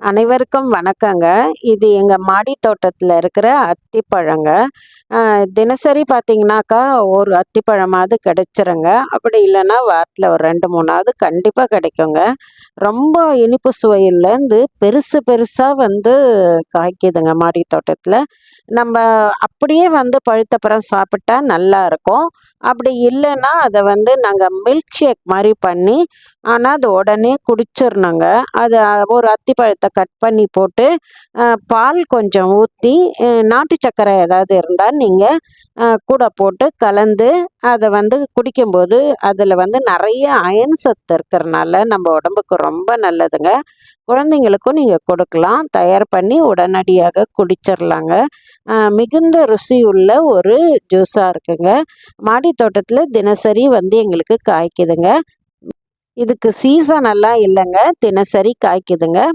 அனைவருக்கும் வணக்கங்க. இது எங்கள் மாடி தோட்டத்தில் இருக்கிற அத்திப்பழங்க. தினசரி பார்த்தீங்கன்னாக்கா ஒரு அத்திப்பழமாவது கிடைச்சிருங்க. அப்படி இல்லைன்னா வாரத்தில் ஒரு ரெண்டு மூணாவது கண்டிப்பாக கிடைக்குங்க. ரொம்ப இனிப்பு சுவையிலேருந்து பெருசு பெருசாக வந்து காய்க்குதுங்க மாடி தோட்டத்தில். நம்ம அப்படியே வந்து பழுத்தப்புறம் சாப்பிட்டா நல்லா இருக்கும். அப்படி இல்லைன்னா அதை வந்து நாங்கள் மில்க் ஷேக் மாதிரி பண்ணி ஆனால் அது உடனே குடிச்சிடணுங்க அது ஒரு அத்திப்பழத்தை கட் பண்ணி போட்டு பால் கொஞ்சம் ஊற்றி நாட்டு சர்க்கரை ஏதாவது இருந்தால் நீங்கள் கூட போட்டு கலந்து அதை வந்து குடிக்கும்போது அதில் வந்து நிறைய அயன் சத்து இருக்கிறனால நம்ம உடம்புக்கு ரொம்ப நல்லதுங்க. குழந்தைங்களுக்கும் நீங்கள் கொடுக்கலாம். தயார் பண்ணி உடனடியாக குடிச்சிடலாங்க மிகுந்த ருசி உள்ள ஒரு ஜூஸாக இருக்குங்க. மாடி தோட்டத்தில் தினசரி வந்து எங்களுக்கு காய்க்குதுங்க. இதுக்கு சீசன் எல்லாம் இல்லைங்க. தினசரி காய்க்குதுங்க.